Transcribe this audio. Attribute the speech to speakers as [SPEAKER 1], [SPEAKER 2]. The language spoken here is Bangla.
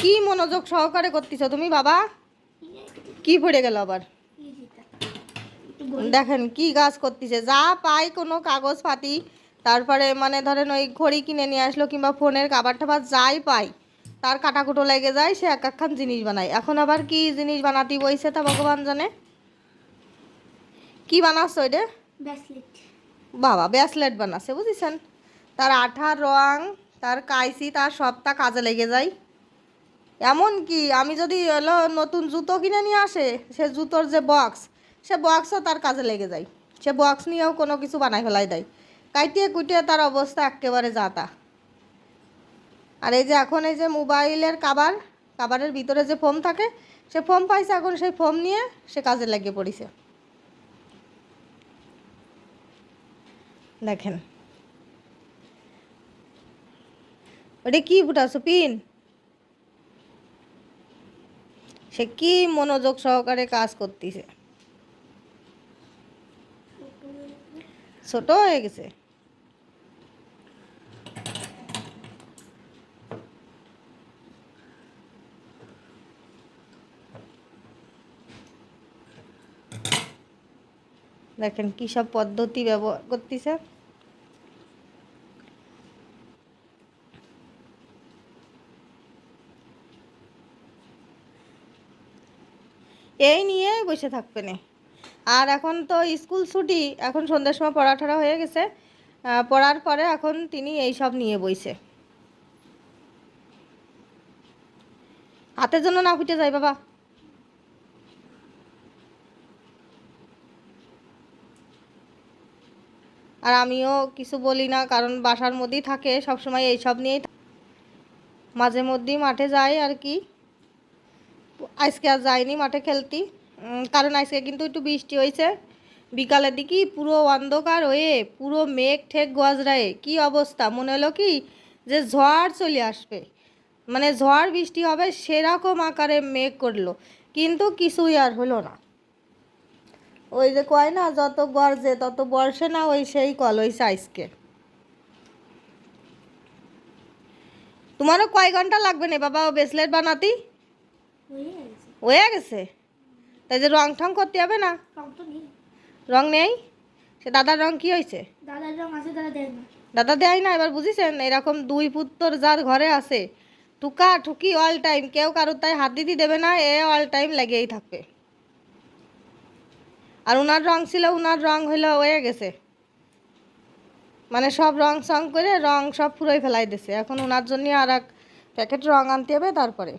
[SPEAKER 1] কি মনোযোগ সহকারে করতেছ? তুমি বাবা? কি পড়ে গেল আবার? দেখেন কি গাছ করতেছে। যা পাই কোনো কাগজ পাতি তারপরে মানে ধরেন ওই ঘড়ি কিনে নিয়ে আসলো কিংবা ফোনের কাবার টাবার যাই পাই তার কাটাকুটো লেগে যায় সে এক একখান জিনিস বানায়। এখন আবার কি জিনিস বানাতে বইছে তা ভগবান জানে? কি বানাচ্ছ ওইটা?
[SPEAKER 2] ব্যাসলেট।
[SPEAKER 1] বাবা ব্যাসলেট বানাচ্ছে বুঝেছেন? তার আঠার রং তার কাইসি তার সবটা কাজে লেগে যায়। এমন কি? আমি যদি হলো নতুন জুতো কিনে নিয়ে আসে, সে জুতোর যে বক্স সে বক্সও তার কাজে লেগে যায়। সে বক্স নিয়েও কোনো কিছু বানাই ফেলাই দেয়। কাইটিয়ে কুটিয়ে তার অবস্থা একেবারে যাতা। আর এই যে এখন এই যে মোবাইলের কাবার, কাবারের ভিতরে যে ফোম থাকে, সে ফোম পাইছে এখন সেই ফোম নিয়ে সে কাজে লাগিয়ে পড়িছে। দেখেন। ওটা কি ফুটাছো পিন? সে কি মনোযোগ সহকারে কাজ করতেছে? ছোট হয়ে গেছে? দেখেন কি সব পদ্ধতি ব্যবহার করতেছে। এই নিয়ে বসে থাকবে না। আর এখন তো স্কুল ছুটি, এখন সন্ধ্যার সময় পড়া টড়া হয়ে গেছে। পড়ার পরে এখন তিনি এই সব নিয়ে বইছে। হাতের জন্য না ফুটে যায় বাবা। আর আমিও কিছু বলি না, কারণ বাসার মধ্যেই থাকে, সবসময় এইসব নিয়েই মাঝে মধ্যেই মাঠে যায় আর কি। আজকে আর যাইনি, মাঠে খেলতি। কারণ আজকে কিন্তু একটু বৃষ্টি হয়েছে বিকালের দিকে পুরো অন্ধকার হয়ে পুরো মেঘ ঠেক গজরায়ে কি অবস্থা? মনে হলো কি যে ঝড় চলে আসবে। মানে ঝড় বৃষ্টি হবে, সেরকম আকারে মেঘ করল। কিন্তু কিছুই আর হলো না। ওই যে কয় না, যত গর্জে তত বর্ষে না ওই সেই কল ওই সাইজকে তোমারও কয় ঘণ্টা লাগবে না বাবা ও ব্রেসলেট বানাতি?
[SPEAKER 2] হয়ে গেছে?
[SPEAKER 1] তাই যে রং ঠং করতে হবে না?
[SPEAKER 2] রং নেই?
[SPEAKER 1] সে দাদার রং কি হয়েছে? দাদা দেয় না, এবার বুঝিছেন? এরকম দুই পুত্র যার ঘরে আছে, টুকা টুকি অল টাইম কেউ কারোর তাই হাত দিতে দেবে না, এ অল টাইম লেগেই থাকবে। আর উনার রং ছিল, উনার রং হইল হয়ে গেছে। মানে সব রং সং করে, রং সব পুরোই ফেলাই দিছে। এখন উনার জন্য আর এক প্যাকেট রং আনতে হবে, তারপরে।